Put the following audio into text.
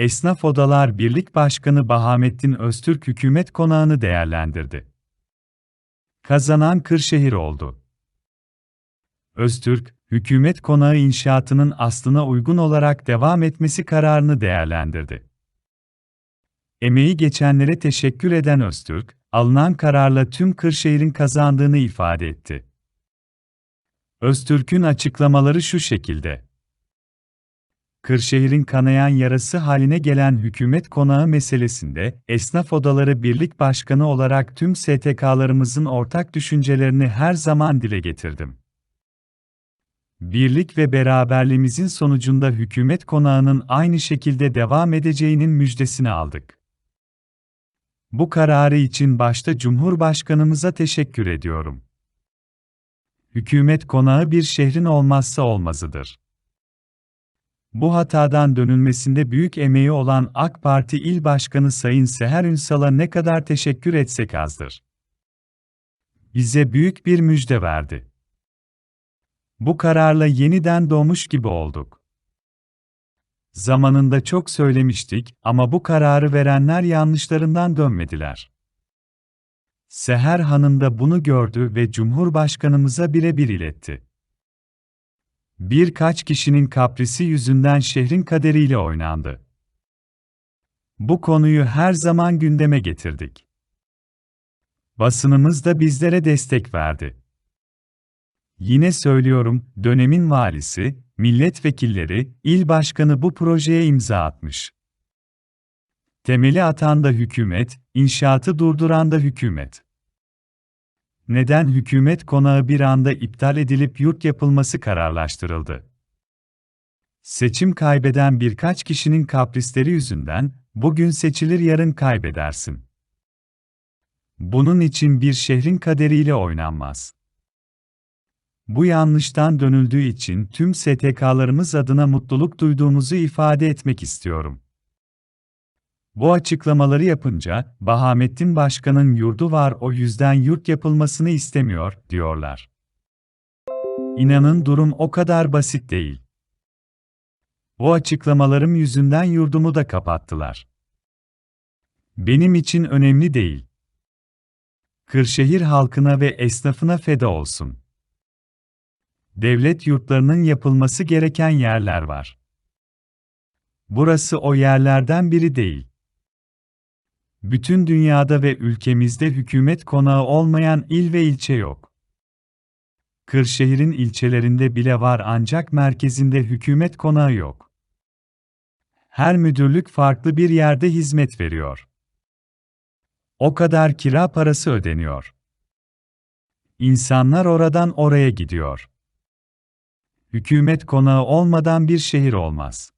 Esnaf Odalar Birlik Başkanı Bahamettin Öztürk hükümet konağını değerlendirdi. Kazanan Kırşehir oldu. Öztürk, hükümet konağı inşaatının aslına uygun olarak devam etmesi kararını değerlendirdi. Emeği geçenlere teşekkür eden Öztürk, alınan kararla tüm Kırşehir'in kazandığını ifade etti. Öztürk'ün açıklamaları şu şekilde. Kırşehir'in kanayan yarası haline gelen hükümet konağı meselesinde, Esnaf Odaları Birlik Başkanı olarak tüm STK'larımızın ortak düşüncelerini her zaman dile getirdim. Birlik ve beraberliğimizin sonucunda hükümet konağının aynı şekilde devam edeceğinin müjdesini aldık. Bu kararı için başta Cumhurbaşkanımıza teşekkür ediyorum. Hükümet konağı bir şehrin olmazsa olmazıdır. Bu hatadan dönülmesinde büyük emeği olan AK Parti İl Başkanı Sayın Seher Ünsal'a ne kadar teşekkür etsek azdır. Bize büyük bir müjde verdi. Bu kararla yeniden doğmuş gibi olduk. Zamanında çok söylemiştik ama bu kararı verenler yanlışlarından dönmediler. Seher Hanım da bunu gördü ve Cumhurbaşkanımıza birebir iletti. Birkaç kişinin kaprisi yüzünden şehrin kaderiyle oynandı. Bu konuyu her zaman gündeme getirdik. Basınımız da bizlere destek verdi. Yine söylüyorum, dönemin valisi, milletvekilleri, il başkanı bu projeye imza atmış. Temeli atan da hükümet, inşaatı durduran da hükümet. Neden hükümet konağı bir anda iptal edilip yurt yapılması kararlaştırıldı? Seçim kaybeden birkaç kişinin kaprisleri yüzünden, bugün seçilir yarın kaybedersin. Bunun için bir şehrin kaderiyle oynanmaz. Bu yanlıştan dönüldüğü için tüm STK'larımız adına mutluluk duyduğumuzu ifade etmek istiyorum. Bu açıklamaları yapınca, Bahamettin Başkan'ın yurdu var o yüzden yurt yapılmasını istemiyor, diyorlar. İnanın durum o kadar basit değil. O açıklamalarım yüzünden yurdumu da kapattılar. Benim için önemli değil. Kırşehir halkına ve esnafına feda olsun. Devlet yurtlarının yapılması gereken yerler var. Burası o yerlerden biri değil. Bütün dünyada ve ülkemizde hükümet konağı olmayan il ve ilçe yok. Kırşehir'in ilçelerinde bile var ancak merkezinde hükümet konağı yok. Her müdürlük farklı bir yerde hizmet veriyor. O kadar kira parası ödeniyor. İnsanlar oradan oraya gidiyor. Hükümet konağı olmadan bir şehir olmaz.